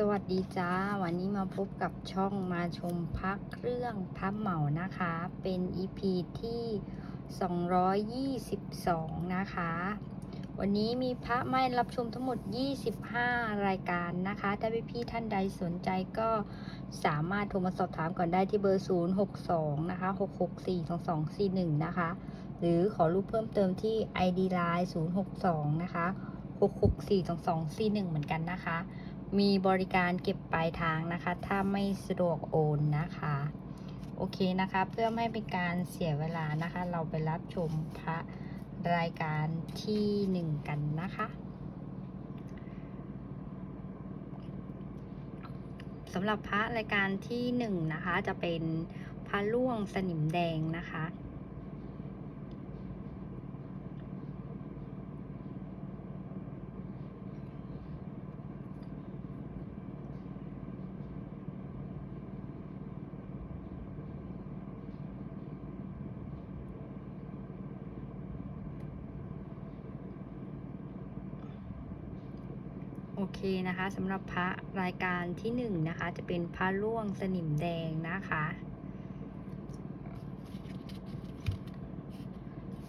สวัสดีจ้า วันนี้มาพบกับช่องมาชมพระเรื่องพระเหมานะคะ เป็น EP ที่ 222 นะคะ วันนี้มีพระไม่รับชมทั้งหมด 25 รายการนะคะ ถ้าพี่ๆท่านใดสนใจก็สามารถโทรมาสอบถามก่อนได้ที่เบอร์ 062 นะคะ 6642241 นะคะ หรือขอรูปเพิ่มเติมที่ ID Line 062 นะคะ 6642241 เหมือนกันนะคะ มีบริการเก็บปลายทางนะคะ ถ้าไม่สะดวกโอนนะคะ โอเคนะคะ เพื่อไม่เป็นการเสียเวลานะคะ เราไปรับชมพระรายการที่หนึ่งกันนะคะสำหรับพระรายการที่หนึ่งนะคะ จะเป็นพระล่วงสนิมแดงนะคะ โอเคนะคะสำหรับพระรายการที่หนึ่งนะคะ จะเป็นพระล่วงสนิมแดงนะคะ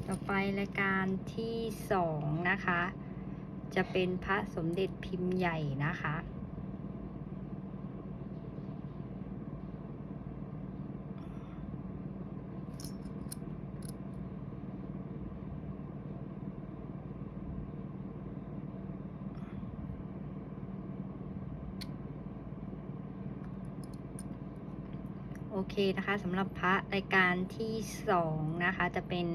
ต่อไปรายการที่สองนะคะ จะเป็นพระสมเด็จพิมพ์ใหญ่นะคะ โอ เคนะคะสำหรับพระรายการที่สองนะคะ จะเป็น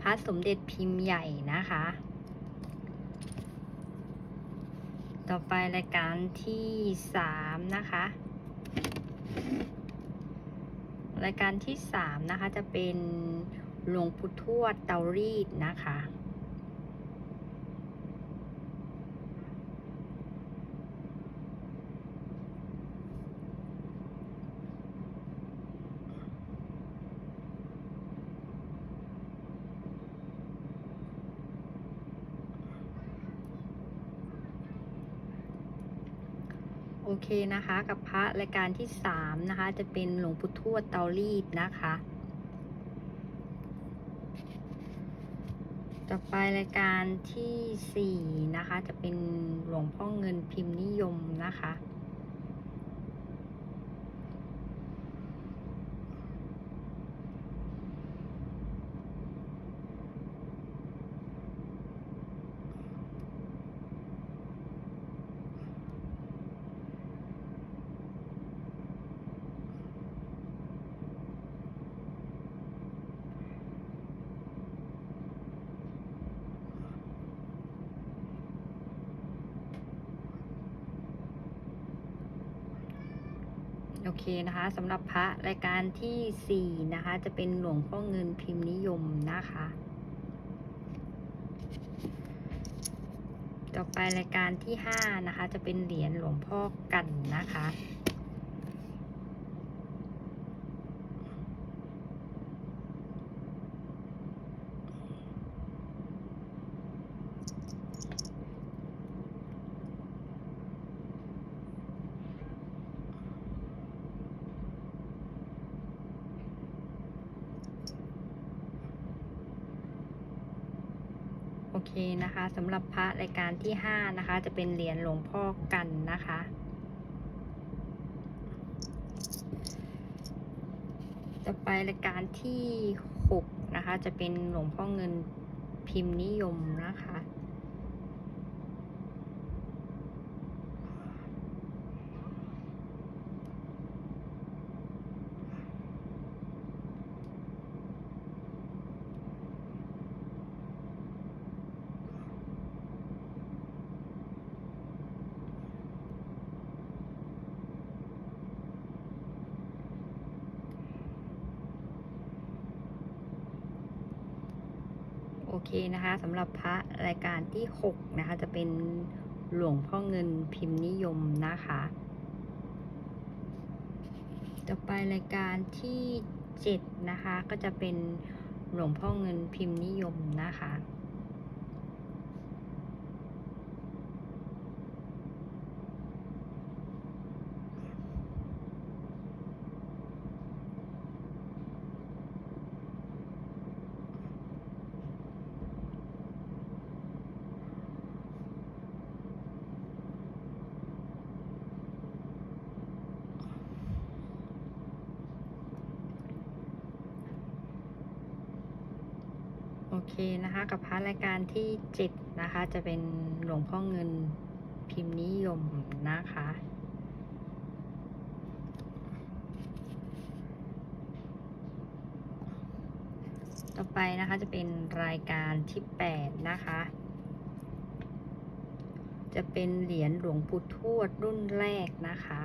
พระสมเด็จพิมพ์ใหญ่นะคะ ต่อไปรายการที่สามนะคะ รายการที่สามนะคะจะเป็นหลวงพุททวดเตารีดนะคะ เคนะคะ กับพระรายการที่สามนะคะ จะเป็นหลวงพุททวดเตารีดนะคะ ต่อไปรายการที่สี่นะคะ จะเป็นหลวงพ่อเงินพิมพ์นิยมนะคะ โอ เคนะคะสำหรับพระรายการที่สี่นะคะ จะเป็นหลวงพ่อเงินพิมพ์นิยมนะคะ ต่อไปรายการที่ห้านะคะ จะเป็นเหรียญหลวงพ่อกันนะคะ โอเค นะคะสำหรับพระรายการที่ห้านะคะ จะเป็นเหรียญหลวงพ่อกันนะคะ ต่อไปรายการที่หกนะคะ จะเป็นหลวงพ่อเงินพิมพ์นิยมนะคะ โอเคนะคะสำหรับพระรายการที่ 6 นะคะ จะเป็นหลวงพ่อเงินพิมพ์นิยมนะคะ ต่อไปรายการที่ 7 นะคะ ก็จะเป็นหลวงพ่อเงินพิมพ์นิยมนะคะ เคนะคะ กับพระรายการที่เจ็ดนะคะ จะเป็นหลวงพ่อเงินพิมพ์นิยมนะคะ ต่อไปนะคะจะเป็นรายการที่แปดนะคะ จะเป็นเหรียญหลวงปู่ทวดรุ่นแรกนะคะ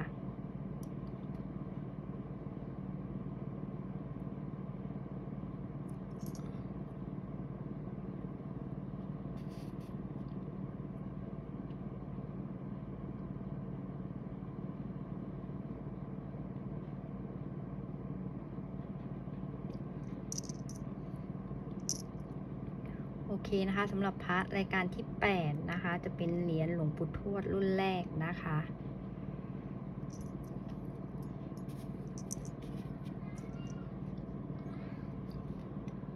โอ เคนะคะสำหรับพระรายการที่ 8 นะคะ จะเป็นเหรียญหลวงปู่ทวดรุ่นแรกนะคะ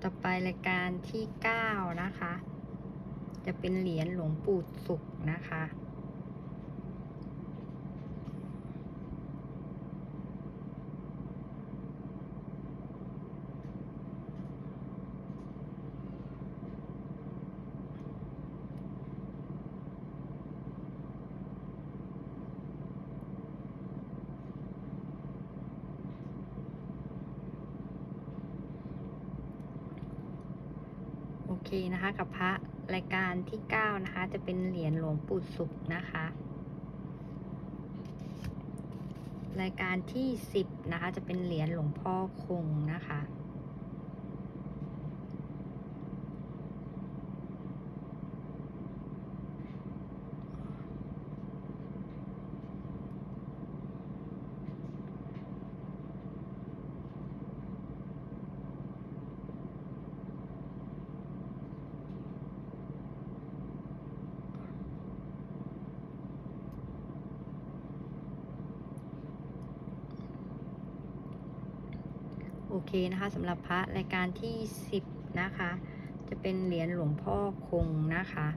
ต่อไปรายการที่ 9 นะคะ จะเป็นเหรียญหลวงปู่สุขนะคะ โอ เคนะคะ กับพระรายการที่ 9 นะคะ จะเป็นเหรียญหลวงปู่สุขนะคะ รายการที่ 10 นะคะ จะเป็นเหรียญหลวงพ่อคงนะคะ เคนะคะสำหรับพระรายการที่10นะคะ จะเป็นเหรียญหลวงพ่อคงนะคะ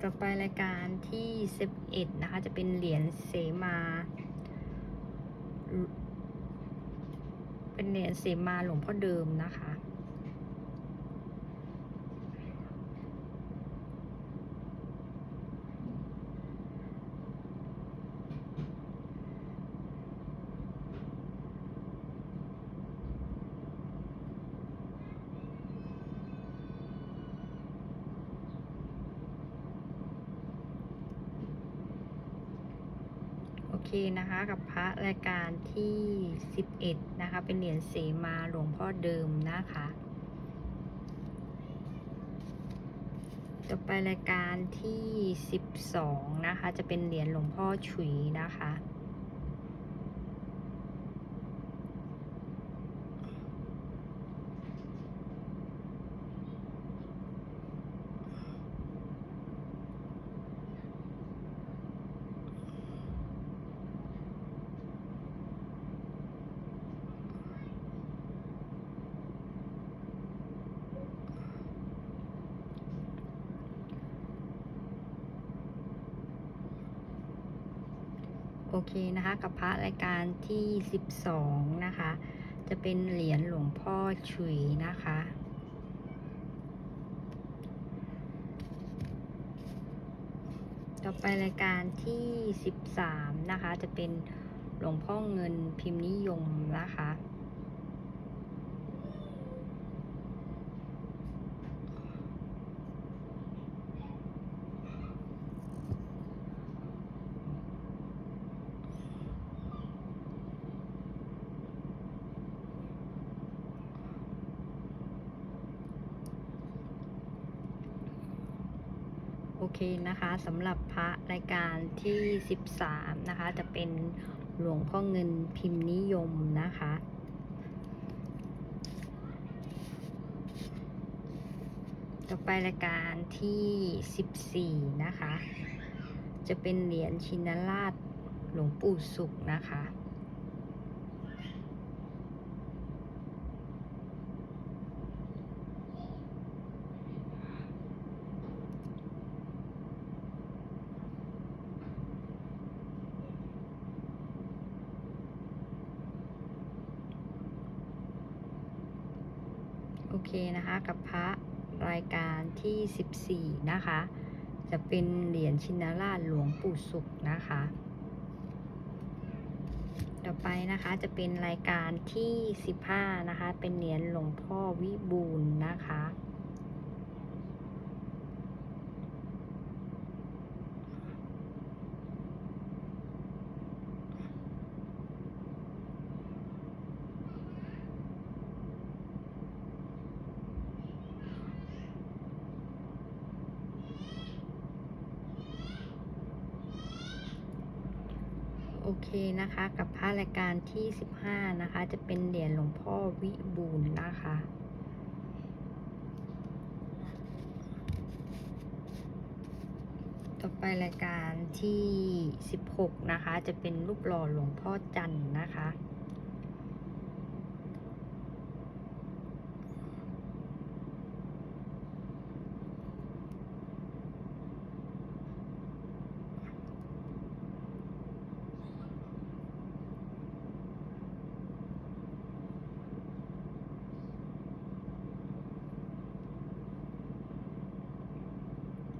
ต่อไปรายการที่11นะคะ จะเป็นเหรียญเสมา เป็นเหรียญเสมาหลวงพ่อเดิมนะคะ นะคะกับพระรายการที่ 11 นะคะ เป็นเหรียญเสมาหลวงพ่อเดิมนะคะ ต่อไปรายการที่ 12 นะคะ จะเป็นเหรียญหลวงพ่อฉุยนะคะ เคนะคะ กับพระรายการที่ 12 นะคะ จะเป็นเหรียญหลวงพ่อฉุยนะคะ ต่อไปรายการที่ 13 นะคะ จะเป็นหลวงพ่อเงินพิมพ์นิยมนะคะ โอเคนะคะสำหรับพระรายการที่ 13 นะคะ จะเป็นหลวงพ่อเงินพิมพ์นิยมนะคะ ต่อไปรายการที่ 14 นะคะ จะเป็นเหรียญชินราชหลวงปู่สุขนะคะ โเคนะคะกับพระรายการที่ 14 นะคะ จะเป็นเหรียญชินราชหลวงปู่สุขนะคะ ต่อไปนะคะจะเป็นรายการที่ 15 นะคะ เป็นเหรียญหลวงพ่อวิบูลนะคะ โอ เคนะคะกับพระรายการที่ 15 นะคะ จะเป็นเหรียญหลวงพ่อวิบูลย์นะคะต่อไปรายการที่ 16 นะคะ จะเป็นรูปหล่อหลวงพ่อจันนะคะ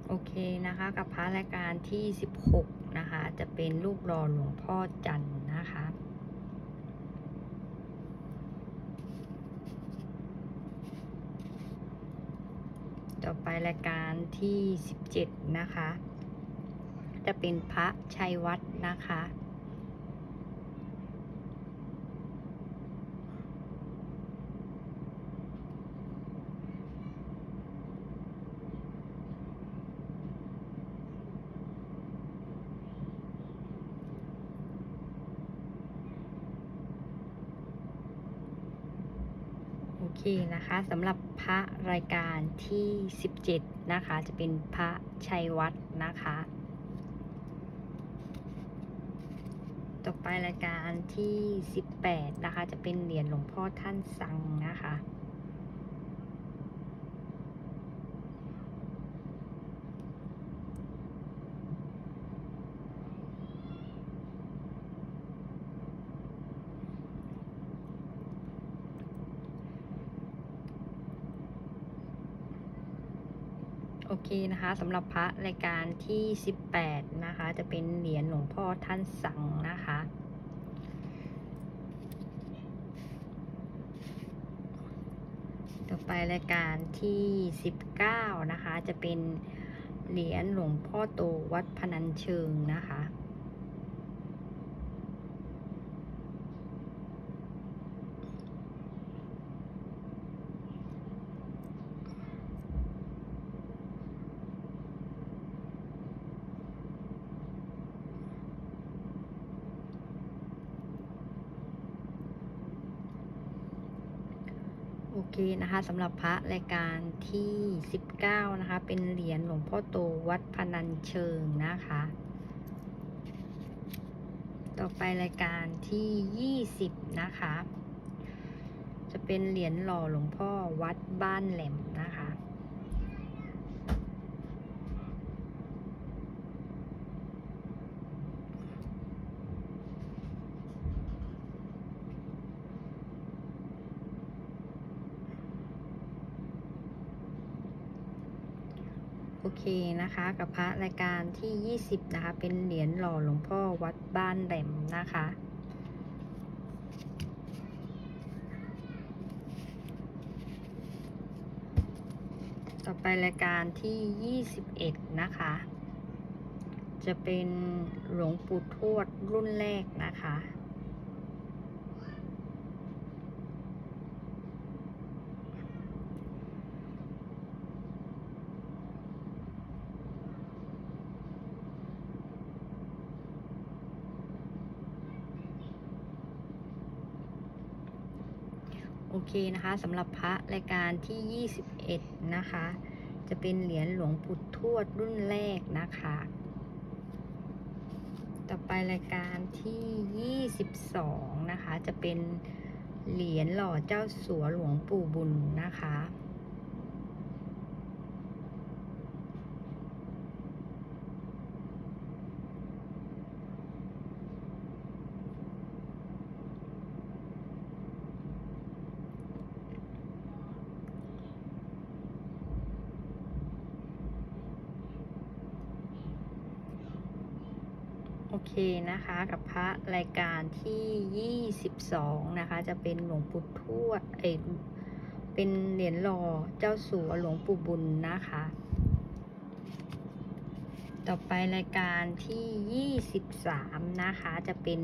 โอ เคนะคะกับพระรายการที่ 16 นะคะ จะเป็นรูปรอหลวงพ่อจันนะคะ ต่อไปรายการที่ 17 นะคะ จะเป็นพระชัยวัดนะคะ นะคะสำหรับพระรายการที่ 17 นะคะ จะเป็นพระชัยวัดนะคะ ต่อไปรายการที่ 18 นะคะ จะเป็นเหรียญหลวงพ่อท่านสังนะคะ เคนะคะสำหรับพระรายการที่ 18 นะคะ จะเป็นเหรียญหลวงพ่อท่านสังนะคะ ต่อไปรายการที่ 19 นะคะ จะเป็นเหรียญหลวงพ่อโตวัดพนัญเชิงนะคะ โอเคนะคะสำหรับพระรายการที่ 19 นะคะ เป็นเหรียญหลวงพ่อโตวัดพนัญเชิงนะคะ ต่อไปรายการที่ 20 นะคะ จะเป็นเหรียญหล่อหลวงพ่อวัดบ้านแหลมนะคะ โอ เคนะคะกับพระรายการที่ 20 นะคะ เป็นเหรียญหล่อหลวงพ่อวัดบ้านแหลมนะคะ ต่อไปรายการที่ 21 นะคะ จะเป็นหลวงปู่ทวดรุ่นแรกนะคะ โอเคนะคะสำหรับพระรายการที่ 21 นะคะ จะเป็นเหรียญหลวงปู่ทวดรุ่นแรกนะคะ ต่อไปรายการที่ 22 นะคะ จะเป็นเหรียญหล่อเจ้าสัวหลวงปู่บุญนะคะ โโอเคนะคะกับพระรายการที่ 22 นะคะ จะเป็นหลวงปู่ทวดเอเป็นเหรียญหล่อเจ้าสัวหลวงปู่บุญนะคะ ต่อไปรายการที่ 23 นะคะ จะเป็น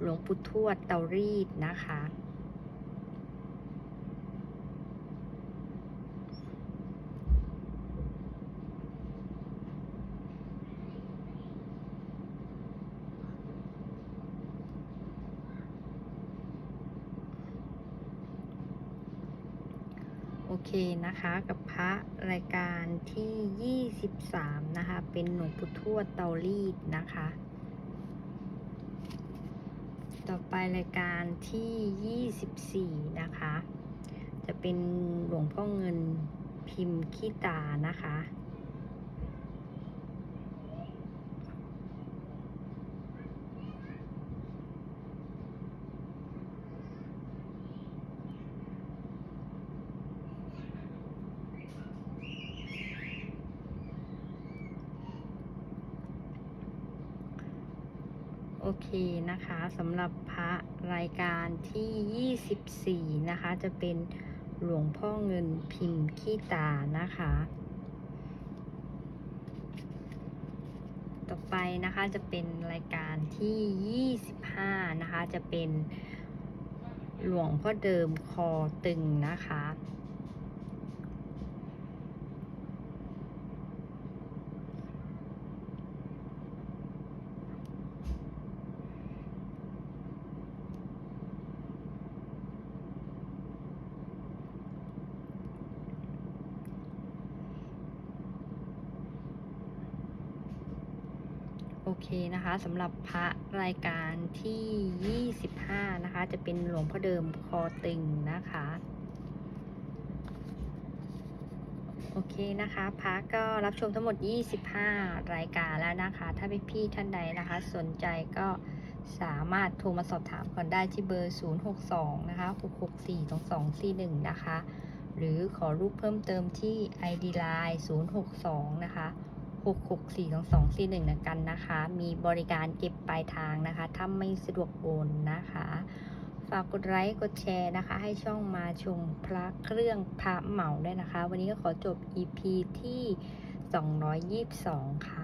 หลวงปู่ทวดเตารีดนะคะ โอ เคนะคะกับพระรายการที่ 23 นะคะ เป็นหลวงปู่ทวดเตารีดนะคะ ต่อไปรายการที่ 24 นะคะ จะเป็นหลวงพ่อเงินพิมพ์ขี้ตานะคะ โอ เคนะคะสำหรับพระรายการที่ 24 นะคะ จะเป็นหลวงพ่อเงินพิมพ์ขี้ตานะคะ ต่อไปนะคะจะเป็นรายการที่ 25 นะคะ จะเป็นหลวงพ่อเดิมคอตึงนะคะ เคนะคะสำหรับพระรายการที่ 25 นะคะ จะเป็นหลวงพ่อเดิมคอตึงนะคะ โอเคนะคะพระก็รับชมทั้งหมด 25 รายการแล้วนะคะ ถ้าพี่ๆท่านใดนะคะ สนใจก็สามารถโทรมาสอบถามก่อนได้ที่เบอร์ 062 นะคะ 664 2241 นะคะ หรือขอรูปเพิ่มเติมที่ ID Line 062 นะคะ 6642241นะกันนะคะ มีบริการเก็บปลายทางนะคะ ถ้าไม่สะดวกโอนนะคะ ฝากกดไลค์กดแชร์นะคะ ให้ช่องมาชมพระเครื่องพระเหมาด้วยนะคะ วันนี้ก็ขอจบ EP ที่ 222 ค่ะ